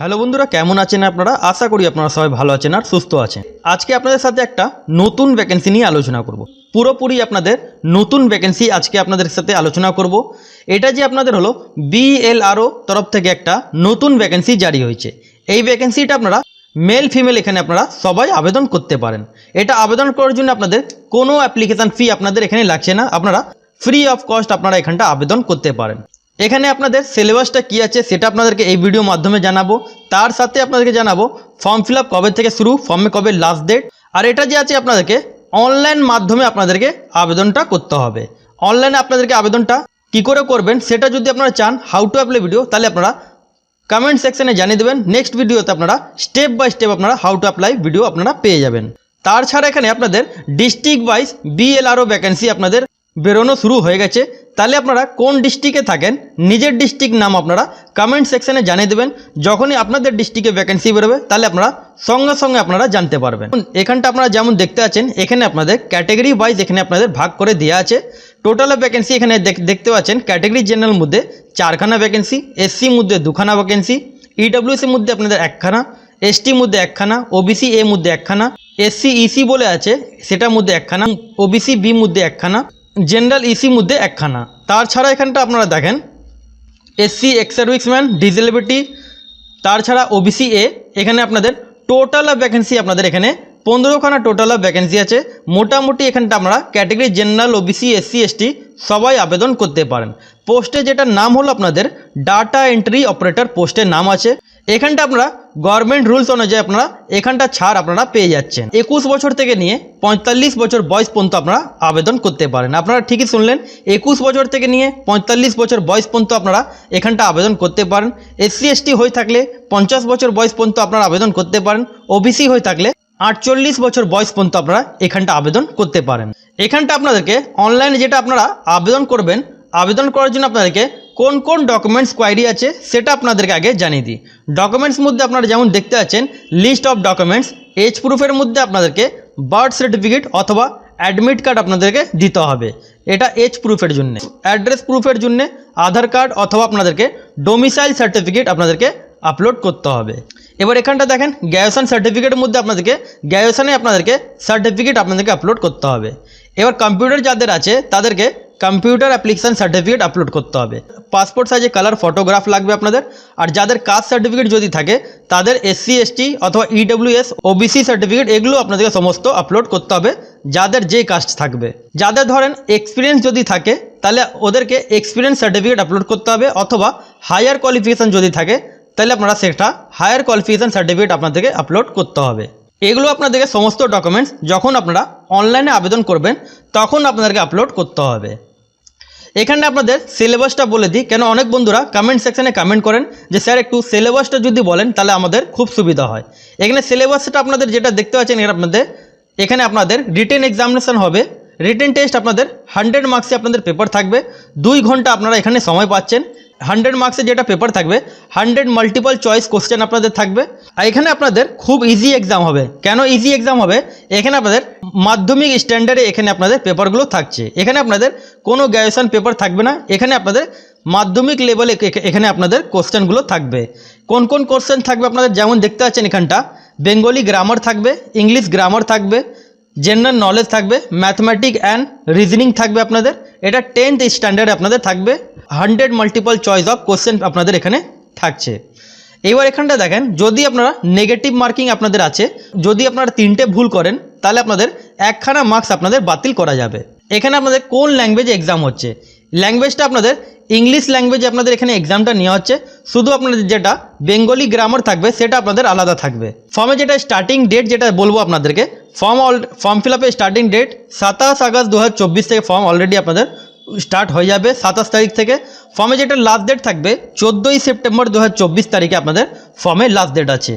Hello বন্ধুরা, কেমন আছেন আপনারা? আশা করি আপনারা সবাই ভালো আছেন আর সুস্থ আছেন। আজকে আপনাদের সাথে একটা নতুন ভ্যাকেন্সি নিয়ে আলোচনা করব। পুরোপুরি আপনাদের নতুন ভ্যাকেন্সি আজকে আপনাদের সাথে আলোচনা করব। এটা যে আপনাদের হলো বিএলআরও তরফ থেকে একটা নতুন ভ্যাকেন্সি জারি হয়েছে। এই ভ্যাকেন্সিটা আপনারা মেল ফিমেল এখানে আপনারা সবাই আবেদন করতে পারেন। এটা আবেদন করার জন্য আপনাদের কোনো অ্যাপ্লিকেশান ফি আপনাদের এখানে লাগছে না। আপনারা ফ্রি অফ কস্ট আপনারা এখানটা আবেদন করতে পারেন। এখানে আপনাদের সিলেবাসটা কী আছে সেটা আপনাদেরকে এই ভিডিও মাধ্যমে জানাব। তার সাথে আপনাদেরকে জানাব ফর্ম ফিল কবে থেকে শুরু ফর্মে কবে লাস্ট ডেট আর এটা যে আছে আপনাদেরকে অনলাইন মাধ্যমে আপনাদেরকে আবেদনটা করতে হবে। অনলাইনে আপনাদেরকে আবেদনটা কি করে করবেন সেটা যদি আপনারা চান হাউ টু অ্যাপ্লাই ভিডিও তাহলে আপনারা কমেন্ট সেকশনে জানিয়ে দেবেন। নেক্সট ভিডিওতে আপনারা স্টেপ বাই স্টেপ আপনারা হাউ টু অ্যাপ্লাই ভিডিও আপনারা পেয়ে যাবেন। তার ছাড়া এখানে আপনাদের ডিস্ট্রিক্ট ওয়াইজ বিএলআরও ভ্যাকেন্সি আপনাদের বেরোনো শুরু হয়ে গেছে। তাহলে আপনারা কোন ডিস্ট্রিক্টে থাকেন? নিজের ডিস্ট্রিক্ট নাম আপনারা কমেন্ট সেকশানে জানিয়ে দেবেন। যখনই আপনাদের ডিস্ট্রিক্টে ভ্যাকেন্সি বেরোবে, তাহলে আপনারা সঙ্গে সঙ্গে আপনারা জানতে পারবেন। এখানটা আপনারা যেমন দেখতে আছেন, এখানে আপনাদের ক্যাটেগরি ওয়াইজ এখানে আপনাদের ভাগ করে দেওয়া আছে। টোটাল ভ্যাকেন্সি এখানে দেখ- দেখতে পাচ্ছেন ক্যাটেগরি জেনারেল মধ্যে চারখানা ভ্যাকেন্সি এসসি মধ্যে দুখানা ভ্যাকেন্সি ইডব্লিউসি মধ্যে আপনাদের একখানা এসটি মধ্যে একখানা ওবিসি এ মধ্যে একখানা এসসি ইসি বলে আছে, সেটার মধ্যে একখানা ওবিসি বি মধ্যে একখানা জেনারেল ইসি মধ্যে একখানা। তার ছাড়া এখানটা আপনারা দেখেন। এসসি এক্স সার্ভিসম্যান ডিসেবিলিটি তার ছাড়া ওবিসি এ এখানে আপনাদের টোটাল অফ ভ্যাকেন্সি আপনাদের এখানে পনেরোখানা টোটাল অফ ভ্যাকেন্সি আছে। মোটামুটি এখানটা আমরা category general OBC SC ST সবাই আবেদন করতে পারেন। পোস্টে যেটার নাম হলো আপনাদের ডাটা এন্ট্রি অপারেটর পোস্টের নাম আছে। এখানটা আপনারা গভর্নমেন্ট রুলস অনুযায়ী আপনারা এখানটা ছাড় আপনারা পেয়ে যাচ্ছেন। একুশ বছর থেকে নিয়ে পঁয়তাল্লিশ বছর বয়স পর্যন্ত আপনারা আবেদন করতে পারেন। আপনারা ঠিকই শুনলেন, একুশ বছর থেকে নিয়ে পঁয়তাল্লিশ বছর বয়স পর্যন্ত আপনারা এখানটা আবেদন করতে পারেন। এসসি, এসটি হয়ে থাকলে পঞ্চাশ বছর বয়স পর্যন্ত আপনারা আবেদন করতে পারেন। ওবিসি হয়ে থাকলে আটচল্লিশ বছর বয়স পর্যন্ত আপনারা এখানটা আবেদন করতে পারেন। এখানটা আপনাদেরকে অনলাইনে যেটা আপনারা আবেদন করবেন, আবেদন করার জন্য আপনাদেরকে কোন কোন ডকুমেন্টস কোয়ারি আছে সেটা আপনাদেরকে আগে জানিয়ে দিই। ডকুমেন্টস মধ্যে আপনারা যেমন দেখতে পাচ্ছেন লিস্ট অফ ডকুমেন্টস এজ প্রুফের মধ্যে আপনাদেরকে বার্থ সার্টিফিকেট অথবা অ্যাডমিট কার্ড আপনাদেরকে দিতে হবে। এটা এজ প্রুফের জন্য। অ্যাড্রেস প্রুফের জন্য আধার কার্ড অথবা আপনাদেরকে ডোমিসাইল সার্টিফিকেট আপনাদেরকে আপলোড করতে হবে। এবার এখানটা দেখেন গ্র্যাজুয়েশন সার্টিফিকেটের মধ্যে আপনাদেরকে গ্র্যাজুয়েশনে আপনাদেরকে সার্টিফিকেট আপনাদেরকে আপলোড করতে হবে। এবার কম্পিউটার যাদের আছে, তাদেরকে কম্পিউটার অ্যাপ্লিকেশন সার্টিফিকেট আপলোড করতে হবে। পাসপোর্ট সাইজে কালার ফটোগ্রাফ লাগবে আপনাদের। আর যাদের কাস্ট সার্টিফিকেট যদি থাকে, তাদের এসসি এসটি অথবা ইডব্লিউএস ওবিসি সার্টিফিকেট এগুলো আপনাদেরকে সমস্ত আপলোড করতে হবে, যাদের যে কাস্ট থাকবে। যাদের ধরেন এক্সপিরিয়েন্স যদি থাকে, তাহলে ওদেরকে এক্সপিরিয়েন্স সার্টিফিকেট আপলোড করতে হবে, অথবা হায়ার কোয়ালিফিকেশান যদি থাকে, তাহলে আপনারা সেটা হায়ার কোয়ালিফিকেশান সার্টিফিকেট আপনাদেরকে আপলোড করতে হবে। এগুলো আপনাদেরকে সমস্ত ডকুমেন্টস যখন আপনারা অনলাইনে আবেদন করবেন, তখন আপনাদেরকে আপলোড করতে হবে। এখানে আপনাদের সিলেবাসটা বলে দিই। কেন অনেক বন্ধুরা কমেন্ট সেকশনে কমেন্ট করেন যে, স্যার, একটু সিলেবাসটা যদি বলেন, তাহলে আমাদের খুব সুবিধা হয়। এখানে সিলেবাসটা আপনাদের যেটা দেখতে পাচ্ছেন এর আপনাদের, এখানে আপনাদের রিটেন এক্সামিনেশন হবে। রিটেন টেস্ট আপনাদের হান্ড্রেড মার্কসে আপনাদের পেপার থাকবে। দুই ঘণ্টা আপনারা এখানে সময় পাচ্ছেন। হান্ড্রেড মার্কসের যেটা পেপার থাকবে, হান্ড্রেড মাল্টিপল চয়েস কোশ্চেন আপনাদের থাকবে। আর এখানে আপনাদের খুব ইজি এক্সাম হবে। কেন ইজি এক্সাম হবে? এখানে আপনাদের মাধ্যমিক স্ট্যান্ডার্ডে এখানে আপনাদের পেপারগুলো থাকছে। এখানে আপনাদের কোনো গ্র্যাজুয়েশন পেপার থাকবে না। এখানে আপনাদের মাধ্যমিক লেভেলে এখানে আপনাদের কোশ্চেনগুলো থাকবে। কোন কোন কোশ্চেন থাকবে আপনাদের? যেমন দেখতে পাচ্ছেন এখানটা। বেঙ্গলি গ্রামার থাকবে ইংলিশ গ্রামার থাকবে জেনারেল নলেজ থাকবে ম্যাথমেটিক অ্যান্ড রিজনিং থাকবে আপনাদের। এটা টেন্থ স্ট্যান্ডার্ডে আপনাদের থাকবে। Hundred multiple choice of question আপনাদের এখানে থাকছে। এবার এখানটা দেখেন, যদি আপনারা নেগেটিভ মার্কিং আপনাদের আছে, যদি আপনারা তিনটে ভুল করেন, তাহলে আপনাদের একখানা মার্কস আপনাদের বাতিল করা যাবে। এখানে আপনাদের কোন ল্যাঙ্গুয়েজে এক্সাম হচ্ছে? ল্যাঙ্গুয়েজটা আপনাদের ইংলিশ ল্যাঙ্গুয়েজে আপনাদের এখানে এক্সামটা নেওয়া হচ্ছে। শুধু আপনাদের যেটা বেঙ্গলি গ্রামার থাকবে, সেটা আপনাদের আলাদা থাকবে। ফর্মে যেটা স্টার্টিং ডেট যেটা বলব আপনাদেরকে ফর্ম অল ফর্ম ফিল আপের স্টার্টিং ডেট সাতাশ আগস্ট দু হাজার চব্বিশ থেকে ফর্ম অলরেডি আপনাদের স্টার্ট হয়ে যাবে সাতাশ তারিখ থেকে। ফর্মে যেটা লাস্ট ডেট থাকবে, চোদ্দোই সেপ্টেম্বর দু হাজার চব্বিশ তারিখে আপনাদের ফর্মে লাস্ট ডেট আছে।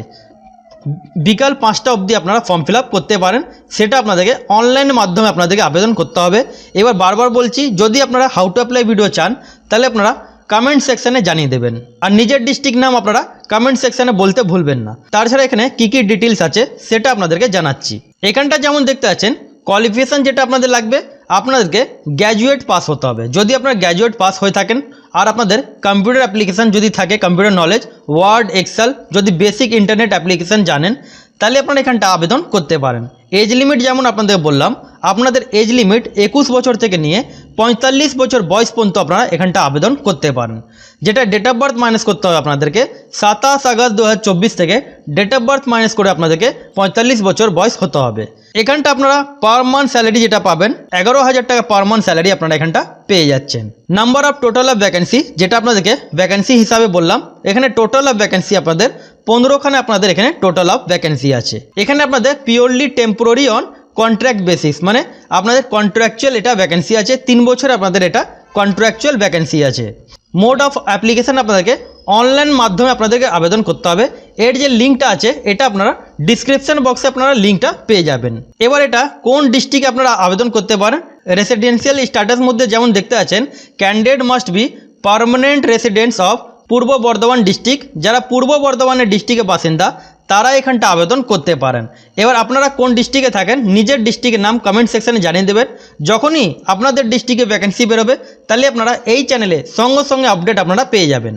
বিকাল পাঁচটা অবধি আপনারা ফর্ম ফিল করতে পারেন। সেটা আপনাদেরকে অনলাইনের মাধ্যমে আপনাদেরকে আবেদন করতে হবে। এবার বারবার বলছি, যদি আপনারা হাউ টু অ্যাপ্লাই ভিডিও চান, তাহলে আপনারা কমেন্ট সেকশানে জানিয়ে দেবেন। আর নিজের ডিস্ট্রিক্ট নাম আপনারা কমেন্ট সেকশানে বলতে ভুলবেন না। তাছাড়া এখানে কী কী ডিটেলস আছে, সেটা আপনাদেরকে জানাচ্ছি। এখানটা যেমন দেখতে পাচ্ছেন কোয়ালিফিকেশান যেটা আপনাদের লাগবে আপনাদেরকে গ্র্যাজুয়েট পাস হতে হবে। যদি আপনার গ্র্যাজুয়েট পাস হয়ে থাকেন, আর আপনাদের কম্পিউটার অ্যাপ্লিকেশান যদি থাকে কম্পিউটার নলেজ ওয়ার্ড এক্সেল যদি বেসিক ইন্টারনেট অ্যাপ্লিকেশান জানেন, তাহলে আপনারা এখানটা আবেদন করতে পারেন। এজ লিমিট যেমন আপনাদের বললাম, আপনাদের এজ লিমিট একুশ বছর থেকে নিয়ে পঁয়তাল্লিশ বছর বয়স পর্যন্ত আপনারা এখানটা আবেদন করতে পারেন। যেটা ডেট অফ বার্থ মাইনাস করতে হবে আপনাদেরকে, সাতাশ আগস্ট দু হাজার চব্বিশ থেকে ডেট অফ বার্থ মাইনাস করে আপনাদেরকে পঁয়তাল্লিশ বছর বয়স হতে হবে। এখানটা আপনারা পার মান্থ স্যালারি যেটা পাবেন, এগারো হাজার টাকা পার মান্থ স্যালারি আপনারা এখানটা পেয়ে যাচ্ছেন। Number of total of vacancy যেটা আপনাদেরকে ভ্যাকেন্সি হিসাবে বললাম, এখানে টোটাল অফ ভ্যাকেন্সি আপনাদের পনেরোখানে আপনাদের এখানে টোটাল অফ ভ্যাকেন্সি আছে। এখানে আপনাদের purely temporary on contract basis মানে আপনাদের কন্ট্রাকচুয়াল এটা ভ্যাকেন্সি আছে, তিন বছর আপনাদের এটা কন্ট্রাকচুয়াল ভ্যাকেন্সি আছে। মোড অফ অ্যাপ্লিকেশান আপনাদেরকে অনলাইন মাধ্যমে আপনাদেরকে আবেদন করতে হবে। এর যে লিঙ্কটা আছে, এটা আপনারা ডিসক্রিপশন বক্সে আপনারা লিঙ্কটা পেয়ে যাবেন। এবার এটা কোন ডিস্ট্রিক্টে আপনারা আবেদন করতে পারেন? রেসিডেন্সিয়াল স্ট্যাটাস মধ্যে যেমন দেখতে আছেন candidate must be permanent residents of Purba Bardhaman district, যারা পূর্ব বর্ধমানের ডিস্ট্রিক্টের বাসিন্দা, তারা এখানটা আবেদন করতে পারেন। এবার আপনারা কোন ডিস্ট্রিক্টে থাকেন, নিজের ডিস্ট্রিক্টের নাম কমেন্ট সেকশানে জানিয়ে দেবেন। যখনই আপনাদের ডিস্ট্রিক্টে ভ্যাকেন্সি বেরোবে, তাহলে আপনারা এই চ্যানেলে সঙ্গে সঙ্গে আপডেট আপনারা পেয়ে যাবেন।